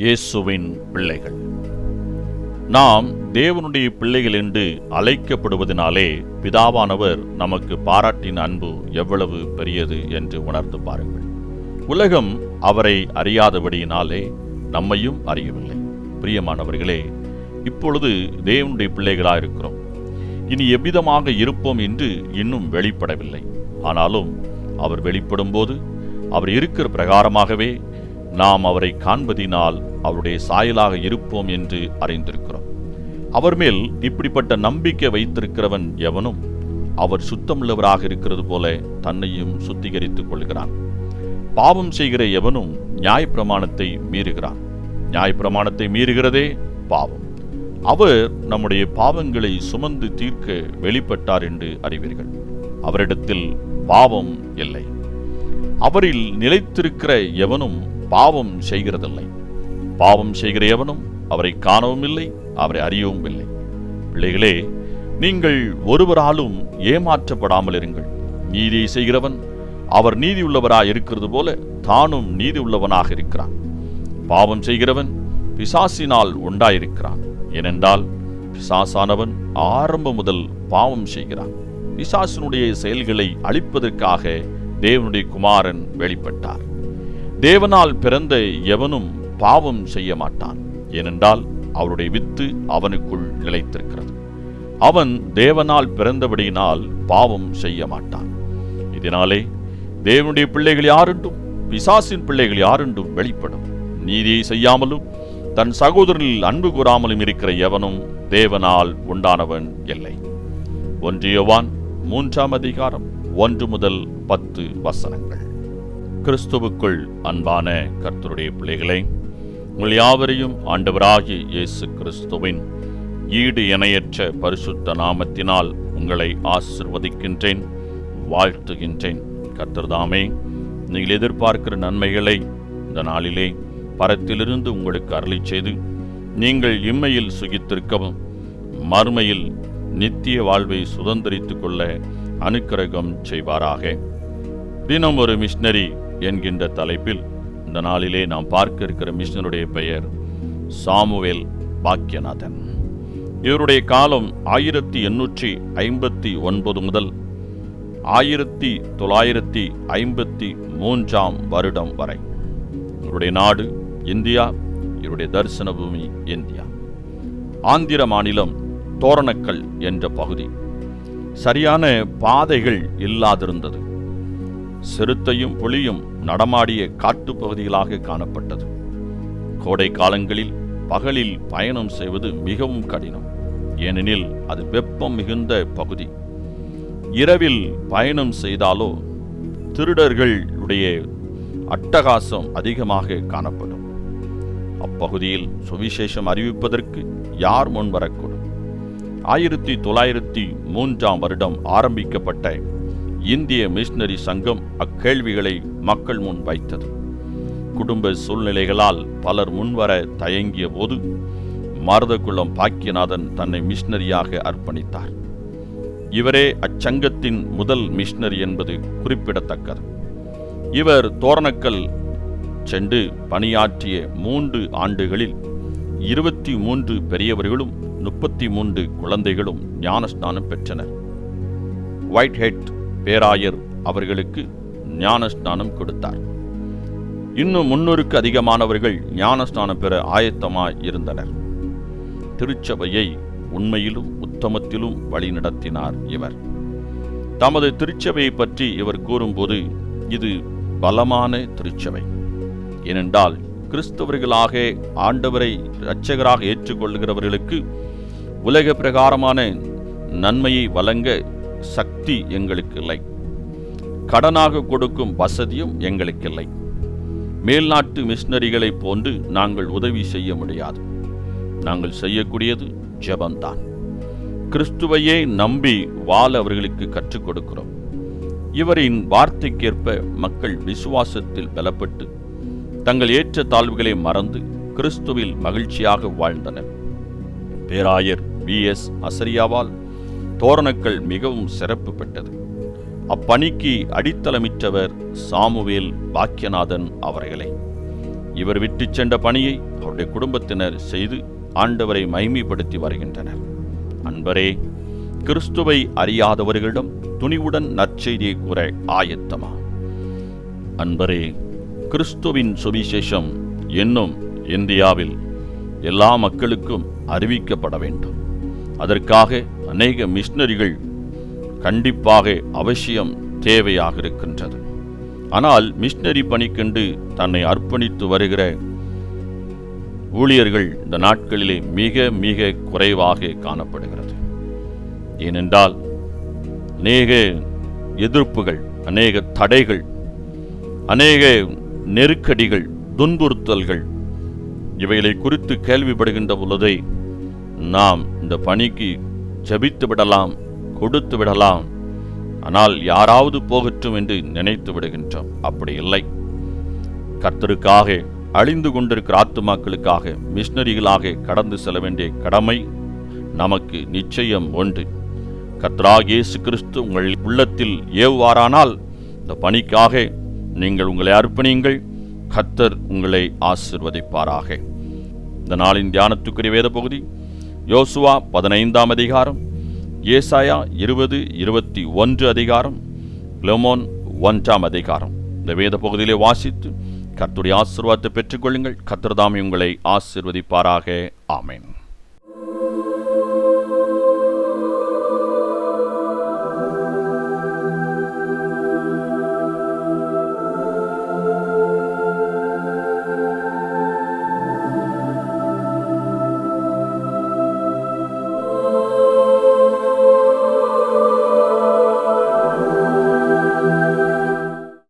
இயேசுவின் பிள்ளைகள். நாம் தேவனுடைய பிள்ளைகள் என்று அழைக்கப்படுவதனாலே பிதாவானவர் நமக்கு பாராட்டின் அன்பு எவ்வளவு பெரியது என்று உணர்ந்து பாருங்கள். உலகம் அவரை அறியாதபடியினாலே நம்மையும் அறியவில்லை. பிரியமானவர்களே இப்பொழுது தேவனுடைய பிள்ளைகளாக இருக்கிறோம் இனி எவ்விதமாக இருப்போம் என்று இன்னும் வெளிப்படவில்லை. ஆனாலும் அவர் வெளிப்படும்போது அவர் இருக்கிற பிரகாரமாகவே நாம் அவரை காண்பதினால் அவருடைய சாயலாக இருப்போம் என்று அறிந்திருக்கிறோம். அவர் மேல் இப்படிப்பட்ட நம்பிக்கை வைத்திருக்கிறவன் எவனும் அவர் சுத்தமுள்ளவராக இருக்கிறது போல தன்னையும் சுத்திகரித்துக் கொள்கிறான். பாவம் செய்கிற எவனும் நியாயப்பிரமாணத்தை மீறுகிறான். நியாயப்பிரமாணத்தை மீறுகிறதே பாவம். அவர் நம்முடைய பாவங்களை சுமந்து தீர்க்க வெளிப்பட்டார் என்று அறிவீர்கள். அவரிடத்தில் பாவம் இல்லை. அவரில் நிலைத்திருக்கிற எவனும் பாவம் செய்கிறதில்லை. பாவம் செய்கிற எவனும் அவரை காணவும் இல்லை அவரை அறியவும் இல்லை பிள்ளைகளே நீங்கள் ஒருவராலும் ஏமாற்றப்படாமல் இருங்கள். நீதியை செய்கிறவன் அவர் நீதி உள்ளவராக இருக்கிறது போல தானும் நீதி உள்ளவனாக இருக்கிறான். பாவம் செய்கிறவன் பிசாசினால் உண்டாயிருக்கிறான். ஏனென்றால் பிசாசானவன் ஆரம்பம் முதல் பாவம் செய்கிறான். பிசாசினுடைய செயல்களை அழிப்பதற்காக தேவனுடைய குமாரன் வெளிப்பட்டார். தேவனால் பிறந்த எவனும் பாவம் செய்ய மாட்டான். ஏனென்றால் அவருடைய வித்து அவனுக்குள் நிலைத்திருக்கிறது. அவன் தேவனால் பிறந்தபடியினால் பாவம் செய்ய மாட்டான். இதனாலே தேவனுடைய பிள்ளைகள் யாருண்டும் பிசாசின் பிள்ளைகள் யாருண்டும் வெளிப்படும். நீதியை செய்யாமலும் தன் சகோதரனில் அன்பு கூறாமலும் இருக்கிற எவனும் தேவனால் உண்டானவன் இல்லை. ஒன்றியவான் மூன்றாம் அதிகாரம் ஒன்று முதல் பத்து வசனங்கள். கிறிஸ்துவுக்குள் அன்பான கர்த்தருடைய பிள்ளைகளே உங்கள் யாவரையும் ஆண்டவராகி இயேசு கிறிஸ்துவின் ஈடு இணையற்ற பரிசுத்த நாமத்தினால் உங்களை ஆசிர்வதிக்கின்றேன் வாழ்த்துகின்றேன். கர்த்தர்தாமே நீங்கள் எதிர்பார்க்கிற நன்மைகளை இந்த நாளிலே பரத்திலிருந்து உங்களுக்கு அருளி செய்து நீங்கள் இம்மையில் சுகித்திருக்கவும் மறுமையில் நித்திய வாழ்வை சுதந்திரித்துக் கொள்ள அனுக்கிரகம் செய்வாராக. தினம் ஒரு மிஷினரி என்கின்ற தலைப்பில் இந்த நாளிலே நாம் பார்க்க இருக்கிற மிஷனருடைய பெயர் சாமுவேல் பாக்கியநாதன் இவருடைய காலம் ஆயிரத்தி எண்ணூற்றி ஐம்பத்தி ஒன்பது முதல் ஆயிரத்தி தொள்ளாயிரத்தி ஐம்பத்தி மூன்றாம் வருடம் வரை. இவருடைய நாடு இந்தியா இவருடைய தரிசன பூமி இந்தியா. ஆந்திர மாநிலம் தோரணக்கல் என்ற பகுதி. சரியான பாதைகள் இல்லாதிருந்தது. சிறுத்தையும் புலியும் நடமாடிய காட்டுப் பகுதிகளாக காணப்பட்டது. கோடை காலங்களில் பகலில் பயணம் செய்வது மிகவும் கடினம். ஏனெனில் அது வெப்பம் மிகுந்த பகுதி. இரவில் பயணம் செய்தாலோ திருடர்களுடைய அட்டகாசம் அதிகமாக காணப்படும். அப்பகுதியில் சுவிசேஷம் அறிவிப்பதற்கு யார் முன் வரக்கூடும்? ஆயிரத்தி தொள்ளாயிரத்தி மூன்றாம் வருடம் ஆரம்பிக்கப்பட்ட இந்திய மிஷினரி சங்கம் அக்கேள்விகளை மக்கள் முன் வைத்தது. குடும்ப சூழ்நிலைகளால் பலர் முன்வர தயங்கிய போது மருதகுளம் பாக்கியநாதன் தன்னை மிஷினரியாக அர்ப்பணித்தார். இவரே அச்சங்கத்தின் முதல் மிஷனரி என்பது குறிப்பிடத்தக்கது. இவர் தோரணக்கல் சென்று பணியாற்றிய மூன்று ஆண்டுகளில் இருபத்தி மூன்று பெரியவர்களும் முப்பத்தி மூன்று குழந்தைகளும் ஞானஸ்நானம் பெற்றனர். ஒயிட் ஹெட் பேராயர் அவர்களுக்கு ஞானஸ்நானம் கொடுத்தார். இன்னும் முன்னூறுக்கு அதிகமானவர்கள் ஞானஸ்நானம் பெற ஆயத்தமாய் இருந்தனர். திருச்சபையை உண்மையிலும் உத்தமத்திலும் வழிநடத்தினார் இவர். தமது திருச்சபையை பற்றி இவர் கூறும்போது இது பலமான திருச்சபை. ஏனென்றால் கிறிஸ்தவர்களாக ஆண்டவரை இரட்சகராக ஏற்றுக்கொள்கிறவர்களுக்கு உலக பிரகாரமான நன்மையை வழங்க சக்தி எங்களுக்கு இல்லை கடனாக கொடுக்கும் வசதியும் எங்களுக்கு இல்லை மேல்நாட்டு மிஷினரிகளைப் போன்று நாங்கள் உதவி செய்ய முடியாது. நாங்கள் செய்யக்கூடியது ஜெபம்தான். கிறிஸ்துவையே நம்பி வாழ அவர்களுக்கு கற்றுக் கொடுக்கிறோம். இவரின் வார்த்தைக்கேற்ப மக்கள் விசுவாசத்தில் பலப்பட்டு தங்கள் ஏற்ற தாழ்வுகளை மறந்து கிறிஸ்துவில் மகிழ்ச்சியாக வாழ்ந்தனர். பேராயர் வி எஸ் அசரியாவால் தோரணக்கள் மிகவும் சிறப்பு பெற்றது அப்பணிக்கு அடித்தளமிட்டவர் சாமுவேல் பாக்கியநாதன் அவர்களே. இவர் விட்டு சென்ற பணியை அவருடைய குடும்பத்தினர் செய்து ஆண்டவரை மைமைப்படுத்தி வருகின்றனர். அன்பரே கிறிஸ்துவை அறியாதவர்களிடம் துணிவுடன் நற்செய்தியை கூற ஆயத்தமா? அன்பரே கிறிஸ்துவின் சுவிசேஷம் இன்னும் இந்தியாவில் எல்லா மக்களுக்கும் அறிவிக்கப்பட வேண்டும். அதற்காக அநேக மிஷினரிகள் கண்டிப்பாக அவசியம் தேவையாக இருக்கின்றது. ஆனால் மிஷினரி பணிக்கென்று தன்னை அர்ப்பணித்து வருகிற ஊழியர்கள் இந்த நாட்களிலே மிக மிக குறைவாக காணப்படுகிறது. ஏனென்றால் அநேக எதிர்ப்புகள் அநேக தடைகள் அநேக நெருக்கடிகள் துன்புறுத்தல்கள் இவைகளை குறித்து கேள்விப்படுகின்ற பொழுதை நாம் இந்த பணிக்கு ஜபித்து விடலாம் கொடுத்து விடலாம் ஆனால் யாராவது போகட்டும் என்று நினைத்து விடுகின்றோம். அப்படி இல்லை. கர்த்தருக்காக அழிந்து கொண்டிருக்கிற ஆத்துமாக்களுக்காக மிஷினரிகளாக கடந்து செல்ல வேண்டிய கடமை நமக்கு நிச்சயம் ஒன்று. கத்ரா இயேசு கிறிஸ்து உங்கள் உள்ளத்தில் ஏவுவாரானால் இந்த பணிக்காக நீங்கள் உங்களை அர்ப்பணியுங்கள். கத்தர் உங்களை ஆசிர்வதிப்பாராக. இந்த நாளின் தியானத்துக்குரிய வேத பகுதி யோசுவா பதினைந்தாம் அதிகாரம் ஏசாயா இருபது இருபத்தி ஒன்று அதிகாரம் லெமோன் ஒன்றாம் அதிகாரம். இந்த வேத பகுதியிலே வாசித்து கர்த்தருடைய ஆசீர்வாதத்தை பெற்றுக்கொள்ளுங்கள். கத்திரதாமி உங்களை ஆசிர்வதிப்பாராக. ஆமேன்.